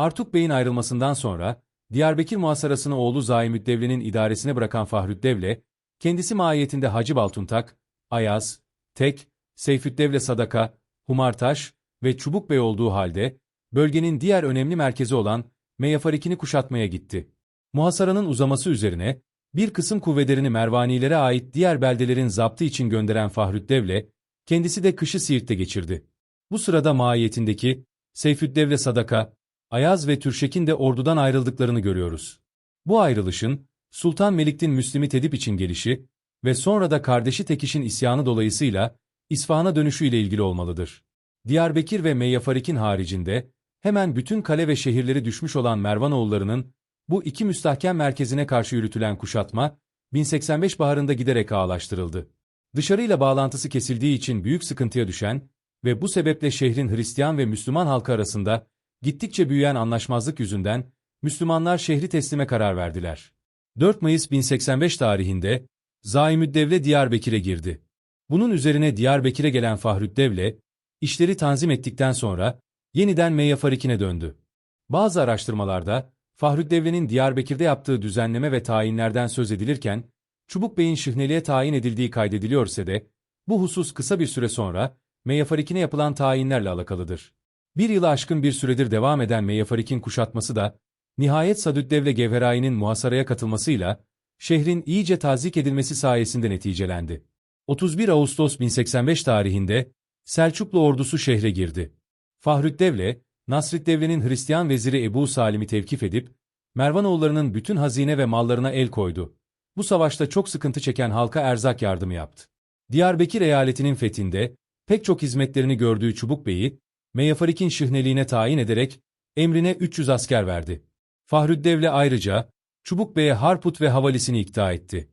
Artuk Bey'in ayrılmasından sonra, Diyarbakır muhasarasını oğlu Zahimüddevle'nin idaresine bırakan Fahrüddevle, kendisi mahiyetinde Hacı Baltuntak, Ayaz, Tek, Seyfüddevle Sadaka, Humartaş ve Çubuk Bey olduğu halde, bölgenin diğer önemli merkezi olan Meyafarikini kuşatmaya gitti. Muhasaranın uzaması üzerine, bir kısım kuvvelerini Mervanilere ait diğer beldelerin zaptı için gönderen Fahrüddevle, kendisi de kışı Siirt'te geçirdi. Bu sırada mahiyetindeki Seyfüddevle Sadaka, Ayaz ve Türşek'in de ordudan ayrıldıklarını görüyoruz. Bu ayrılışın, Sultan Melik'tin Müslim'i tedip için gelişi ve sonra da kardeşi Tekiş'in isyanı dolayısıyla İsfahan'a dönüşü ile ilgili olmalıdır. Diyarbakır ve Meyyafarik'in haricinde, hemen bütün kale ve şehirleri düşmüş olan Mervanoğullarının, bu iki müstahkem merkezine karşı yürütülen kuşatma, 1085 baharında giderek ağlaştırıldı. Dışarıyla bağlantısı kesildiği için büyük sıkıntıya düşen ve bu sebeple şehrin Hristiyan ve Müslüman halkı arasında gittikçe büyüyen anlaşmazlık yüzünden Müslümanlar şehri teslime karar verdiler. 4 Mayıs 1085 tarihinde Zaimüddevle Diyarbakır'a girdi. Bunun üzerine Diyarbakır'a gelen Fahrüddevle, işleri tanzim ettikten sonra yeniden Meyyafarik'ine döndü. Bazı araştırmalarda Fahrüddevle'nin Diyarbakır'da yaptığı düzenleme ve tayinlerden söz edilirken, Çubuk Bey'in Şihneli'ye tayin edildiği kaydediliyorsa de, bu husus kısa bir süre sonra Meyyafarik'ine yapılan tayinlerle alakalıdır. Bir yılı aşkın bir süredir devam eden Meyyafarik'in kuşatması da, nihayet Sadüddevle Gevherayi'nin muhasaraya katılmasıyla, şehrin iyice tazik edilmesi sayesinde neticelendi. 31 Ağustos 1085 tarihinde Selçuklu ordusu şehre girdi. Fahrüddevle, Nasriddevle'nin Hristiyan veziri Ebu Salim'i tevkif edip, Mervanoğullarının bütün hazine ve mallarına el koydu. Bu savaşta çok sıkıntı çeken halka erzak yardımı yaptı. Diyarbakır eyaletinin fethinde, pek çok hizmetlerini gördüğü Çubuk Bey'i, Meyyafarik'in şihneliğine tayin ederek, emrine 300 asker verdi. Fahrüddevle ayrıca, Çubuk Bey'e Harput ve havalisini ikta etti.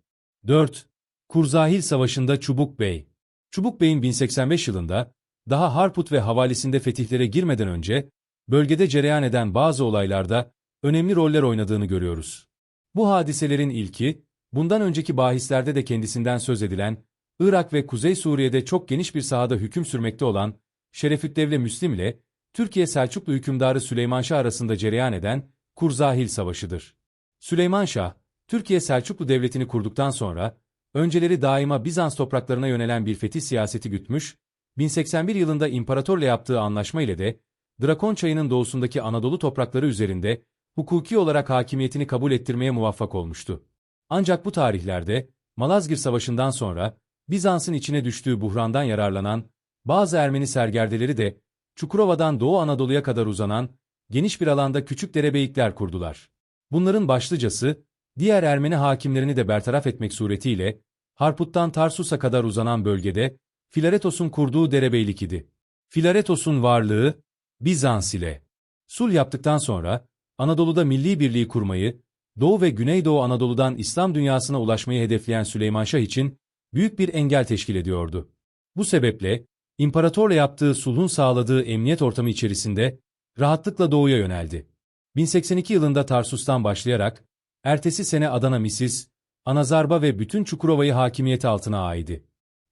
4. Kurzahil Savaşı'nda Çubuk Bey Çubuk Bey'in 1085 yılında, daha Harput ve havalisinde fetihlere girmeden önce, bölgede cereyan eden bazı olaylarda önemli roller oynadığını görüyoruz. Bu hadiselerin ilki, bundan önceki bahislerde de kendisinden söz edilen, Irak ve Kuzey Suriye'de çok geniş bir sahada hüküm sürmekte olan Şerefüddevle Müslim ile Türkiye Selçuklu hükümdarı Süleyman Şah arasında cereyan eden Kurzahil Savaşı'dır. Süleyman Şah, Türkiye Selçuklu Devleti'ni kurduktan sonra, önceleri daima Bizans topraklarına yönelen bir fetih siyaseti gütmüş, 1081 yılında imparatorla yaptığı anlaşma ile de, Drakon çayının doğusundaki Anadolu toprakları üzerinde, hukuki olarak hakimiyetini kabul ettirmeye muvaffak olmuştu. Ancak bu tarihlerde, Malazgirt Savaşı'ndan sonra, Bizans'ın içine düştüğü buhrandan yararlanan, bazı Ermeni sergerdeleri de, Çukurova'dan Doğu Anadolu'ya kadar uzanan, geniş bir alanda küçük derebeylikler kurdular. Bunların başlıcası, diğer Ermeni hakimlerini de bertaraf etmek suretiyle, Harput'tan Tarsus'a kadar uzanan bölgede, Filaretos'un kurduğu derebeylik idi. Filaretos'un varlığı, Bizans ile sul yaptıktan sonra, Anadolu'da milli birliği kurmayı, Doğu ve Güneydoğu Anadolu'dan İslam dünyasına ulaşmayı hedefleyen Süleyman Şah için büyük bir engel teşkil ediyordu. Bu sebeple, imparatorla yaptığı sulhun sağladığı emniyet ortamı içerisinde rahatlıkla doğuya yöneldi. 1082 yılında Tarsus'tan başlayarak, ertesi sene Adana Misis, Anazarba ve bütün Çukurova'yı hakimiyeti altına aidi.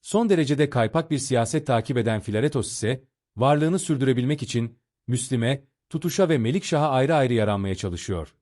Son derecede kaypak bir siyaset takip eden Filaretos ise, varlığını sürdürebilmek için, Müslim'e, Tutuş'a ve Melikşah'a ayrı ayrı yaranmaya çalışıyor.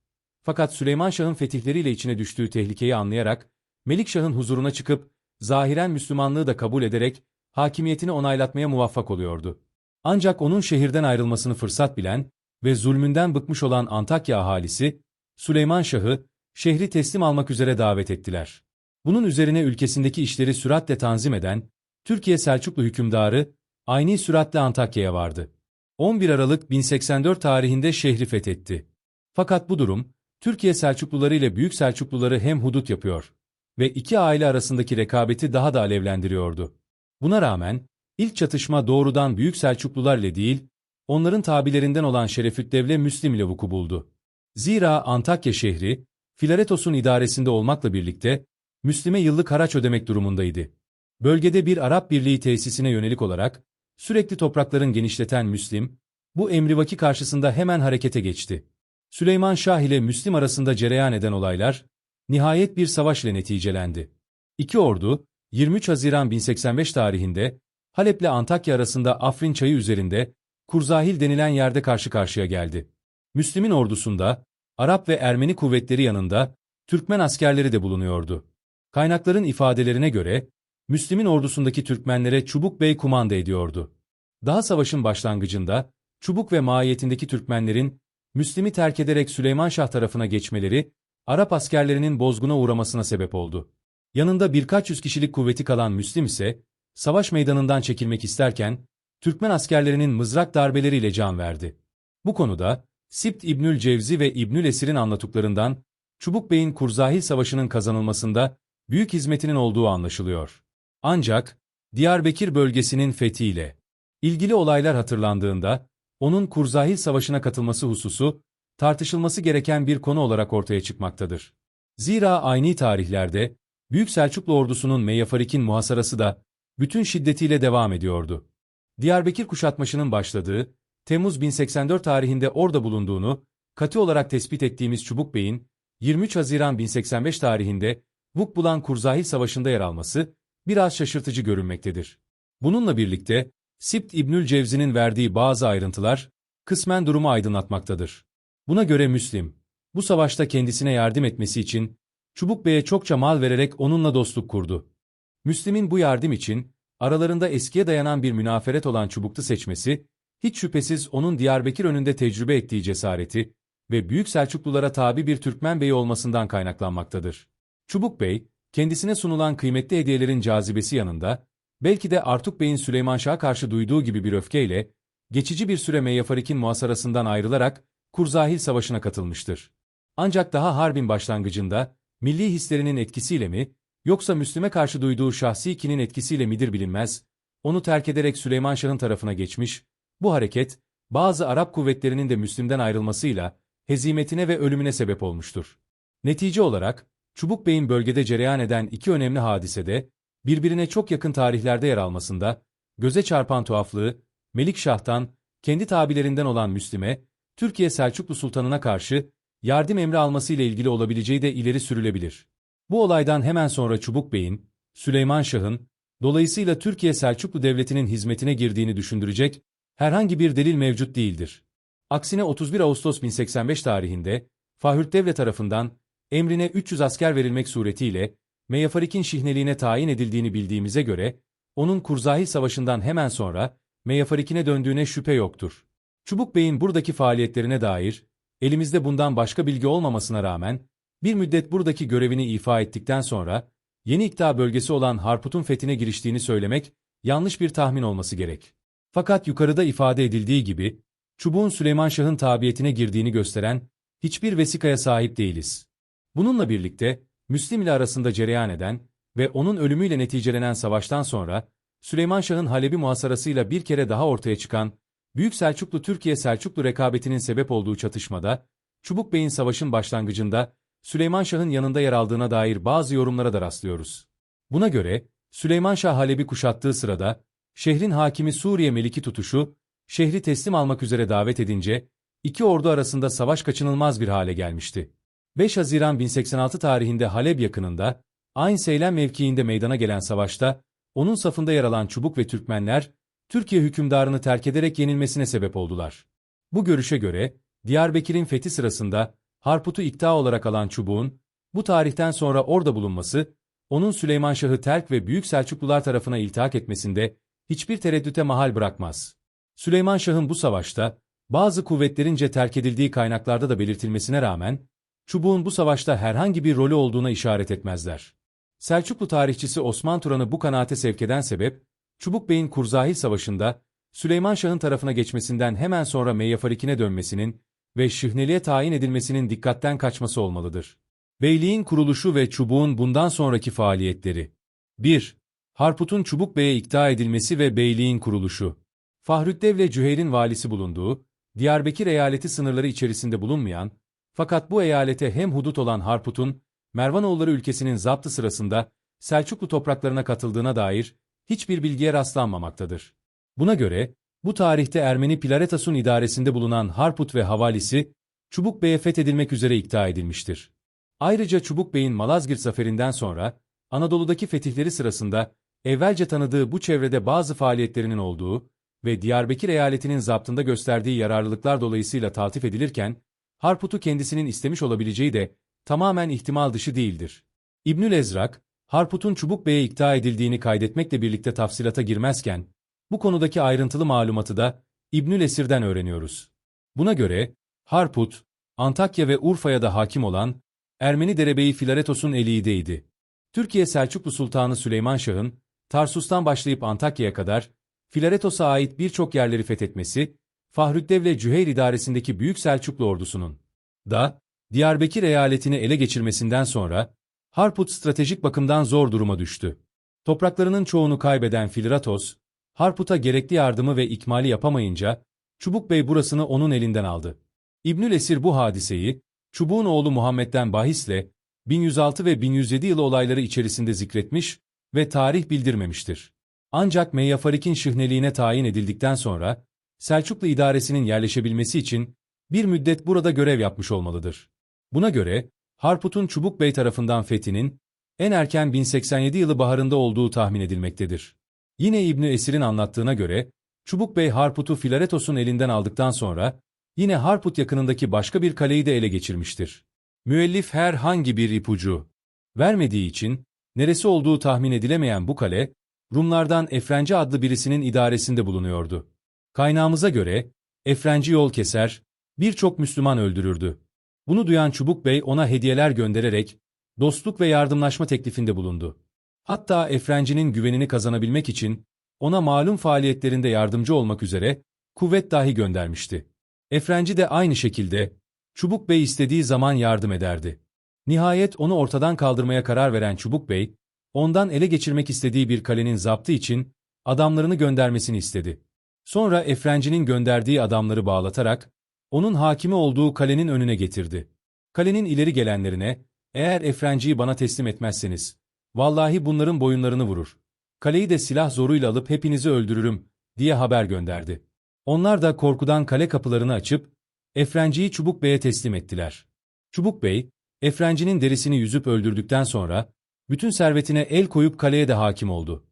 Fakat Süleyman Şah'ın fetihleriyle içine düştüğü tehlikeyi anlayarak, Melikşah'ın huzuruna çıkıp, zahiren Müslümanlığı da kabul ederek, hakimiyetini onaylatmaya muvaffak oluyordu. Ancak onun şehirden ayrılmasını fırsat bilen ve zulmünden bıkmış olan Antakya ahalisi, Süleyman Şah'ı, şehri teslim almak üzere davet ettiler. Bunun üzerine ülkesindeki işleri süratle tanzim eden, Türkiye Selçuklu hükümdarı, aynı süratle Antakya'ya vardı. 11 Aralık 1084 tarihinde şehri fethetti. Fakat bu durum, Türkiye Selçukluları ile Büyük Selçukluları hem hudut yapıyor ve iki aile arasındaki rekabeti daha da alevlendiriyordu. Buna rağmen, ilk çatışma doğrudan Büyük Selçuklular ile değil, onların tabilerinden olan Şerefüddevle Müslim ile vuku buldu. Zira Antakya şehri, Filaretos'un idaresinde olmakla birlikte, Müslim'e yıllık haraç ödemek durumundaydı. Bölgede bir Arap Birliği tesisine yönelik olarak, sürekli toprakların genişleten Müslim, bu emrivaki karşısında hemen harekete geçti. Süleyman Şah ile Müslim arasında cereyan eden olaylar, nihayet bir savaş ile neticelendi. İki ordu, 23 Haziran 1085 tarihinde, Halep ile Antakya arasında Afrin çayı üzerinde, Kurzahil denilen yerde karşı karşıya geldi. Müslümin ordusunda, Arap ve Ermeni kuvvetleri yanında, Türkmen askerleri de bulunuyordu. Kaynakların ifadelerine göre, Müslümin ordusundaki Türkmenlere Çubuk Bey kumanda ediyordu. Daha savaşın başlangıcında, Çubuk ve mahiyetindeki Türkmenlerin, Müslim'i terk ederek Süleymanşah tarafına geçmeleri, Arap askerlerinin bozguna uğramasına sebep oldu. Yanında birkaç yüz kişilik kuvveti kalan Müslim ise, savaş meydanından çekilmek isterken, Türkmen askerlerinin mızrak darbeleriyle can verdi. Bu konuda, Sibt İbnül Cevzi ve İbnül Esir'in anlattıklarından, Çubuk Bey'in Kurzahil Savaşı'nın kazanılmasında büyük hizmetinin olduğu anlaşılıyor. Ancak, Diyarbakır bölgesinin fethiyle ilgili olaylar hatırlandığında, onun Kurzahil Savaşı'na katılması hususu, tartışılması gereken bir konu olarak ortaya çıkmaktadır. Zira aynı tarihlerde, Büyük Selçuklu ordusunun Meyyafarik'in muhasarası da bütün şiddetiyle devam ediyordu. Diyarbakır kuşatmasının başladığı, Temmuz 1084 tarihinde orada bulunduğunu, katı olarak tespit ettiğimiz Çubuk Bey'in, 23 Haziran 1085 tarihinde Vuk bulan Kurzahil Savaşı'nda yer alması, biraz şaşırtıcı görünmektedir. Bununla birlikte, Sibt İbnül Cevzi'nin verdiği bazı ayrıntılar, kısmen durumu aydınlatmaktadır. Buna göre Müslim, bu savaşta kendisine yardım etmesi için, Çubuk Bey'e çokça mal vererek onunla dostluk kurdu. Müslim'in bu yardım için, aralarında eskiye dayanan bir münaferet olan Çubuk'tu seçmesi, hiç şüphesiz onun Diyarbakır önünde tecrübe ettiği cesareti ve Büyük Selçuklulara tabi bir Türkmen beyi olmasından kaynaklanmaktadır. Çubuk Bey, kendisine sunulan kıymetli hediyelerin cazibesi yanında, belki de Artuk Bey'in Süleyman Şah'a karşı duyduğu gibi bir öfkeyle, geçici bir süre Meyyafarik'in muhasarasından ayrılarak Kurzahil Savaşı'na katılmıştır. Ancak daha harbin başlangıcında, milli hislerinin etkisiyle mi, yoksa Müslüme karşı duyduğu şahsi kinin etkisiyle midir bilinmez, onu terk ederek Süleyman Şah'ın tarafına geçmiş, bu hareket, bazı Arap kuvvetlerinin de Müslüm'den ayrılmasıyla, hezimetine ve ölümüne sebep olmuştur. Netice olarak, Çubuk Bey'in bölgede cereyan eden iki önemli hadisede, birbirine çok yakın tarihlerde yer almasında, göze çarpan tuhaflığı, Melik Şah'tan, kendi tabilerinden olan Müslim'e, Türkiye Selçuklu Sultanı'na karşı yardım emri alması ile ilgili olabileceği de ileri sürülebilir. Bu olaydan hemen sonra Çubuk Bey'in, Süleyman Şah'ın, dolayısıyla Türkiye Selçuklu Devleti'nin hizmetine girdiğini düşündürecek herhangi bir delil mevcut değildir. Aksine 31 Ağustos 1085 tarihinde, Fahürt Devlet tarafından emrine 300 asker verilmek suretiyle Meyyafarik'in şihneliğine tayin edildiğini bildiğimize göre, onun Kurzahil Savaşı'ndan hemen sonra Meyyafarik'ine döndüğüne şüphe yoktur. Çubuk Bey'in buradaki faaliyetlerine dair, elimizde bundan başka bilgi olmamasına rağmen, bir müddet buradaki görevini ifa ettikten sonra, yeni iktidar bölgesi olan Harput'un fethine giriştiğini söylemek, yanlış bir tahmin olması gerek. Fakat yukarıda ifade edildiği gibi, çubuğun Süleyman Şah'ın tabiyetine girdiğini gösteren hiçbir vesikaya sahip değiliz. Bununla birlikte, Müslim ile arasında cereyan eden ve onun ölümüyle neticelenen savaştan sonra, Süleyman Şah'ın Halebi muhasarasıyla bir kere daha ortaya çıkan, Büyük Selçuklu-Türkiye Selçuklu rekabetinin sebep olduğu çatışmada, Çubuk Bey'in savaşın başlangıcında, Süleyman Şah'ın yanında yer aldığına dair bazı yorumlara da rastlıyoruz. Buna göre, Süleyman Şah Halep'i kuşattığı sırada, şehrin hakimi Suriye Meliki tutuşu, şehri teslim almak üzere davet edince, iki ordu arasında savaş kaçınılmaz bir hale gelmişti. 5 Haziran 1086 tarihinde Halep yakınında, Ayn Seylem mevkiinde meydana gelen savaşta, onun safında yer alan Çubuk ve Türkmenler, Türkiye hükümdarını terk ederek yenilmesine sebep oldular. Bu görüşe göre, Diyarbakır'ın fethi sırasında, Harput'u ikta olarak alan Çubuk'un, bu tarihten sonra orada bulunması, onun Süleyman Şah'ı terk ve Büyük Selçuklular tarafına iltihak etmesinde hiçbir tereddüte mahal bırakmaz. Süleyman Şah'ın bu savaşta, bazı kuvvetlerince terk edildiği kaynaklarda da belirtilmesine rağmen, Çubuğun bu savaşta herhangi bir rolü olduğuna işaret etmezler. Selçuklu tarihçisi Osman Turan'ı bu kanaate sevk eden sebep, Çubuk Bey'in Kurzahil Savaşı'nda Süleyman Şah'ın tarafına geçmesinden hemen sonra Meyyafarik'ine dönmesinin ve Şihneli'ye tayin edilmesinin dikkatten kaçması olmalıdır. Beyliğin kuruluşu ve Çubuk'un bundan sonraki faaliyetleri 1. Harput'un Çubuk Bey'e ikta edilmesi ve beyliğin kuruluşu. Fahrüddevle Cüheyr'in valisi bulunduğu, Diyarbakır eyaleti sınırları içerisinde bulunmayan, fakat bu eyalete hem hudut olan Harput'un, Mervanoğulları ülkesinin zaptı sırasında Selçuklu topraklarına katıldığına dair hiçbir bilgiye rastlanmamaktadır. Buna göre, bu tarihte Ermeni Pilaretas'un idaresinde bulunan Harput ve havalisi, Çubuk Bey'e fethedilmek üzere ikta edilmiştir. Ayrıca Çubuk Bey'in Malazgirt zaferinden sonra, Anadolu'daki fetihleri sırasında, evvelce tanıdığı bu çevrede bazı faaliyetlerinin olduğu ve Diyarbakır eyaletinin zaptında gösterdiği yararlılıklar dolayısıyla taltif edilirken, Harput'u kendisinin istemiş olabileceği de tamamen ihtimal dışı değildir. İbnül Ezrak, Harput'un Çubuk Bey'e ikna edildiğini kaydetmekle birlikte tafsilata girmezken, bu konudaki ayrıntılı malumatı da İbnül Esir'den öğreniyoruz. Buna göre, Harput, Antakya ve Urfa'ya da hakim olan Ermeni derebeyi Filaretos'un eliydi. Türkiye Selçuklu Sultanı Süleyman Şah'ın, Tarsus'tan başlayıp Antakya'ya kadar Filaretos'a ait birçok yerleri fethetmesi, Fahrüddevle Cüheyr idaresindeki Büyük Selçuklu ordusunun da Diyarbakır eyaletini ele geçirmesinden sonra Harput stratejik bakımdan zor duruma düştü. Topraklarının çoğunu kaybeden Filratos, Harput'a gerekli yardımı ve ikmali yapamayınca Çubuk Bey burasını onun elinden aldı. İbnül Esir bu hadiseyi, Çubuk'un oğlu Muhammed'den bahisle 1106 ve 1107 yılı olayları içerisinde zikretmiş ve tarih bildirmemiştir. Ancak Meyyafarik'in şıhneliğine tayin edildikten sonra, Selçuklu idaresinin yerleşebilmesi için bir müddet burada görev yapmış olmalıdır. Buna göre, Harput'un Çubuk Bey tarafından fethinin en erken 1087 yılı baharında olduğu tahmin edilmektedir. Yine İbni Esir'in anlattığına göre, Çubuk Bey Harput'u Filaretos'un elinden aldıktan sonra, yine Harput yakınındaki başka bir kaleyi de ele geçirmiştir. Müellif herhangi bir ipucu vermediği için, neresi olduğu tahmin edilemeyen bu kale, Rumlardan Efrenci adlı birisinin idaresinde bulunuyordu. Kaynağımıza göre, Efrenci yol keser, birçok Müslüman öldürürdü. Bunu duyan Çubuk Bey ona hediyeler göndererek, dostluk ve yardımlaşma teklifinde bulundu. Hatta Efrenci'nin güvenini kazanabilmek için, ona malum faaliyetlerinde yardımcı olmak üzere, kuvvet dahi göndermişti. Efrenci de aynı şekilde, Çubuk Bey istediği zaman yardım ederdi. Nihayet onu ortadan kaldırmaya karar veren Çubuk Bey, ondan ele geçirmek istediği bir kalenin zaptı için adamlarını göndermesini istedi. Sonra Efrenci'nin gönderdiği adamları bağlatarak, onun hakimi olduğu kalenin önüne getirdi. Kalenin ileri gelenlerine, eğer Efrenci'yi bana teslim etmezseniz, vallahi bunların boyunlarını vurur. Kaleyi de silah zoruyla alıp hepinizi öldürürüm, diye haber gönderdi. Onlar da korkudan kale kapılarını açıp, Efrenci'yi Çubuk Bey'e teslim ettiler. Çubuk Bey, Efrenci'nin derisini yüzüp öldürdükten sonra, bütün servetine el koyup kaleye de hakim oldu.